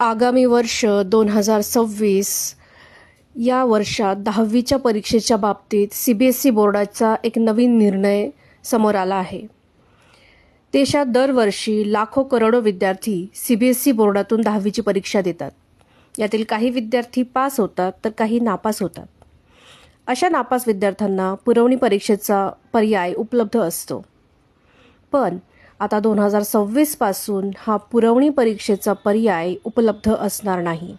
आगामी वर्ष दोन हजार सव्वीस या वर्षात दहावीच्या परीक्षेच्या बाबतीत सी बी एस ई बोर्डाचा एक नवीन निर्णय समोर आला आहे. देशात दरवर्षी लाखो करोडो विद्यार्थी सी बी एस ई बोर्डातून दहावीची परीक्षा देतात. यातील काही विद्यार्थी पास होतात तर काही नापास होतात. अशा नापास विद्यार्थ्यांना पुरवणी परीक्षेचा पर्याय उपलब्ध असतो. पण आता दोन हजार सव्वीसपासून हा पुरवणी परीक्षेचा पर्याय उपलब्ध असणार नाही.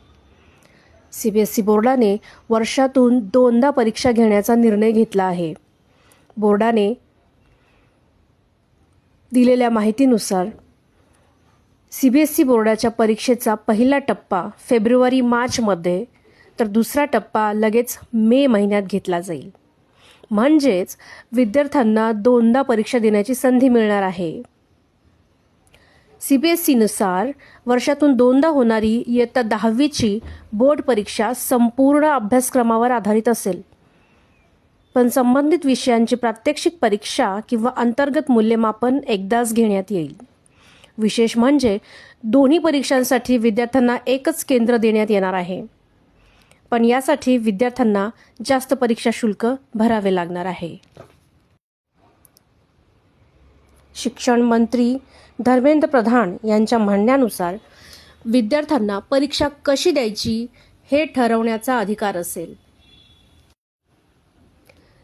सी बी एस ई बोर्डाने वर्षातून दोनदा परीक्षा घेण्याचा निर्णय घेतला आहे. बोर्डाने दिलेल्या माहितीनुसार सी बी एस ई बोर्डाच्या परीक्षेचा पहिला टप्पा फेब्रुवारी मार्चमध्ये तर दुसरा टप्पा लगेच मे महिन्यात घेतला जाईल. म्हणजेच विद्यार्थ्यांना दोनदा परीक्षा देण्याची संधी मिळणार आहे. सी बी एस सीनुसार वर्षातून दोनदा होणारी इयत्ता दहावीची बोर्ड परीक्षा संपूर्ण अभ्यासक्रमावर आधारित असेल. पण संबंधित विषयांची प्रात्यक्षिक परीक्षा किंवा अंतर्गत मूल्यमापन एकदाच घेण्यात येईल. विशेष म्हणजे दोन्ही परीक्षांसाठी विद्यार्थ्यांना एकच केंद्र देण्यात येणार आहे. पण यासाठी विद्यार्थ्यांना जास्त परीक्षा शुल्क भरावे लागणार आहे. शिक्षण मंत्री धर्मेंद्र प्रधान यांच्या म्हणण्यानुसार विद्यार्थ्यांना परीक्षा कशी द्यायची हे ठरवण्याचा अधिकार असेल.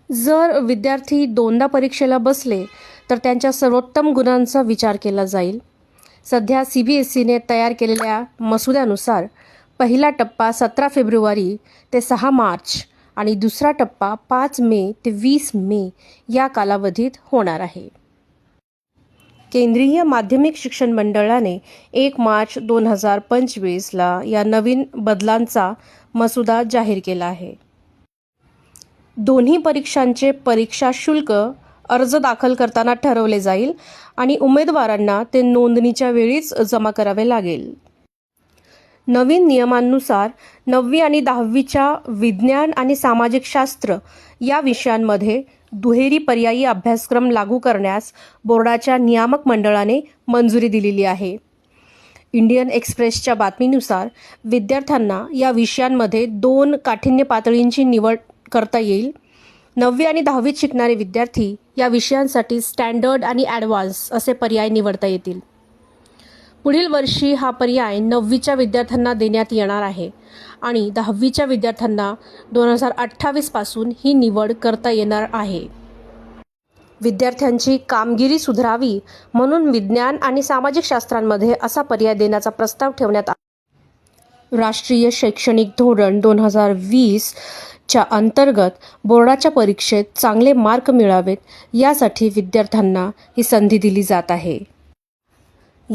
जर विद्यार्थी दोनदा परीक्षेला बसले तर त्यांच्या सर्वोत्तम गुणांचा विचार केला जाईल. सध्या सी बी एस सीने तयार केलेल्या मसुद्यानुसार पहिला टप्पा सतरा फेब्रुवारी ते सहा मार्च आणि दुसरा टप्पा पाच मे ते वीस मे या कालावधीत होणार आहे. केंद्रीय माध्यमिक शिक्षण मंडळाने एक मार्च दोन हजार पंचवीसला या नवीन बदलांचा मसुदा जाहीर केला आहे. दोन्ही परीक्षांचे परीक्षा शुल्क अर्ज दाखल करताना ठरवले जाईल आणि उमेदवारांना ते नोंदणीच्या वेळीच जमा करावे लागेल. नवीन नियमांनुसार नववी आणि दहावीच्या विज्ञान आणि सामाजिक शास्त्र या विषयांमध्ये दुहेरी पर्यायी अभ्यासक्रम लागू करण्यास बोर्डाच्या नियामक मंडळाने मंजुरी दिलेली आहे. इंडियन एक्सप्रेसच्या बातमीनुसार विद्यार्थ्यांना या विषयांमध्ये दोन काठिण्य पातळींची निवड करता येईल. नववी आणि दहावीत शिकणारे विद्यार्थी या विषयांसाठी स्टँडर्ड आणि ॲडव्हान्स असे पर्याय निवडता येतील. पुढील वर्षी हा पर्याय नववीच्या विद्यार्थ्यांना देण्यात येणार आहे. आणि दहावीच्या विद्यार्थ्यांना दोन हजार अठ्ठावीसपासून ही निवड करता येणार आहे. विद्यार्थ्यांची कामगिरी सुधारावी म्हणून विज्ञान आणि सामाजिक शास्त्रांमध्ये असा पर्याय देण्याचा प्रस्ताव ठेवण्यात आला. राष्ट्रीय शैक्षणिक धोरण दोन हजार वीसच्या अंतर्गत बोर्डाच्या परीक्षेत चांगले मार्क मिळावेत यासाठी विद्यार्थ्यांना ही संधी दिली जात आहे.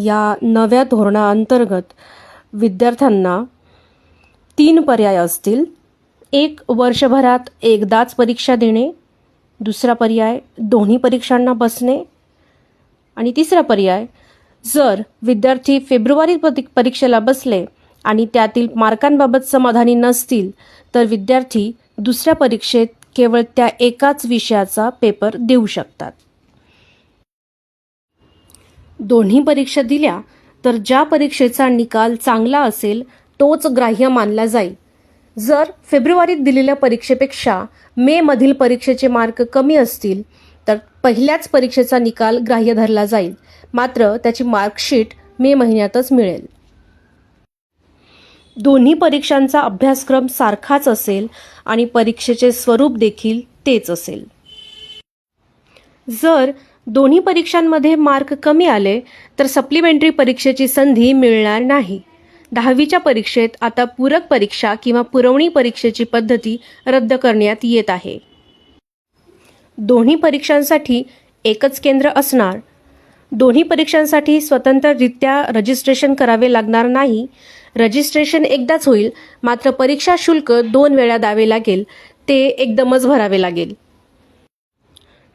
या नव्या धोरणाअंतर्गत विद्यार्थ्यांना तीन पर्याय असतील. एक वर्षभरात एकदाच परीक्षा देणे. दुसरा पर्याय दोन्ही परीक्षांना बसणे. आणि तिसरा पर्याय जर विद्यार्थी फेब्रुवारीत परीक्षेला बसले आणि त्यातील मार्कांबाबत समाधानी नसतील तर विद्यार्थी दुसऱ्या परीक्षेत केवळ त्या एकाच विषयाचा पेपर देऊ शकतात. दोन्ही परीक्षा दिल्या तर ज्या परीक्षेचा निकाल चांगला असेल तोच ग्राह्य मानला जाईल. जर फेब्रुवारीत दिलेल्या परीक्षेपेक्षा मे मधील परीक्षेचे मार्क कमी असतील तर पहिल्याच परीक्षेचा निकाल ग्राह्य धरला जाईल. मात्र त्याची मार्कशीट मे महिन्यातच मिळेल. दोन्ही परीक्षांचा अभ्यासक्रम सारखाच असेल आणि परीक्षेचे स्वरूप देखील तेच असेल. जर दोन्ही परीक्षांमध्ये मार्क कमी आले तर सप्लिमेंटरी परीक्षेची संधी मिळणार नाही. दहावीच्या परीक्षेत आता पूरक परीक्षा किंवा पुरवणी परीक्षेची पद्धती रद्द करण्यात येत आहे. दोन्ही परीक्षांसाठी एकच केंद्र असणार. दोन्ही परीक्षांसाठी स्वतंत्ररित्या रजिस्ट्रेशन करावे लागणार नाही. रजिस्ट्रेशन एकदाच होईल मात्र परीक्षा शुल्क दोन वेळा द्यावे लागेल ते एकदमच भरावे लागेल.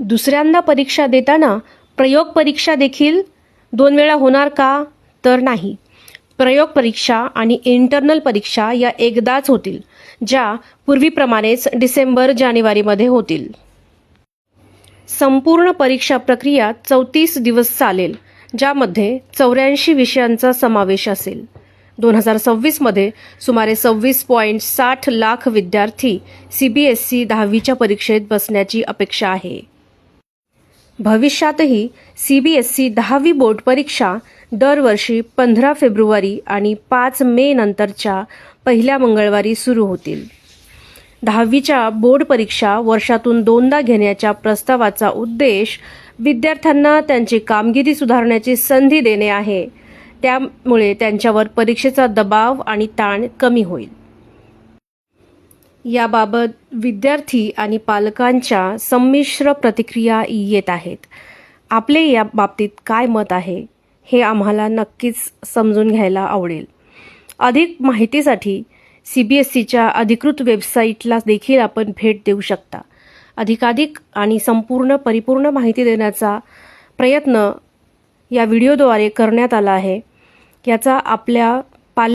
दुसऱ्यांदा परीक्षा देताना प्रयोग परीक्षा देखील दोन वेळा होणार का? तर नाही. प्रयोग परीक्षा आणि इंटरनल परीक्षा या एकदाच होतील ज्या पूर्वीप्रमाणेच डिसेंबर जानेवारीमध्ये होतील. संपूर्ण परीक्षा प्रक्रिया चौतीस दिवस चालेल ज्यामध्ये चौऱ्याऐंशी विषयांचा समावेश असेल. दोन हजार सव्वीसमध्ये सुमारे सव्वीस पॉईंट साठ लाख विद्यार्थी सी बी एस सी दहावीच्या परीक्षेत बसण्याची अपेक्षा आहे. भविष्यातही सी बी एस सी दहावी बोर्ड परीक्षा दरवर्षी पंधरा फेब्रुवारी आणि पाच मे नंतरच्या पहिल्या मंगळवारी सुरू होतील. दहावीच्या बोर्ड परीक्षा वर्षातून दोनदा घेण्याच्या प्रस्तावाचा उद्देश विद्यार्थ्यांना त्यांची कामगिरी सुधारण्याची संधी देणे आहे. त्यामुळे त्यांच्यावर परीक्षेचा दबाव आणि ताण कमी होईल. याबाबत विद्यार्थी आणि पालकांच्या संमिश्र प्रतिक्रिया येत आहेत. आपले या बाबतीत काय मत आहे हे आम्हाला नक्कीच समजून घ्यायला आवडेल. अधिक माहितीसाठी सी बी एस सीच्या अधिकृत वेबसाईटला देखील आपण भेट देऊ शकता. अधिकाधिक आणि संपूर्ण परिपूर्ण माहिती देण्याचा प्रयत्न या व्हिडिओद्वारे करण्यात आला आहे. याचा आपल्या पाल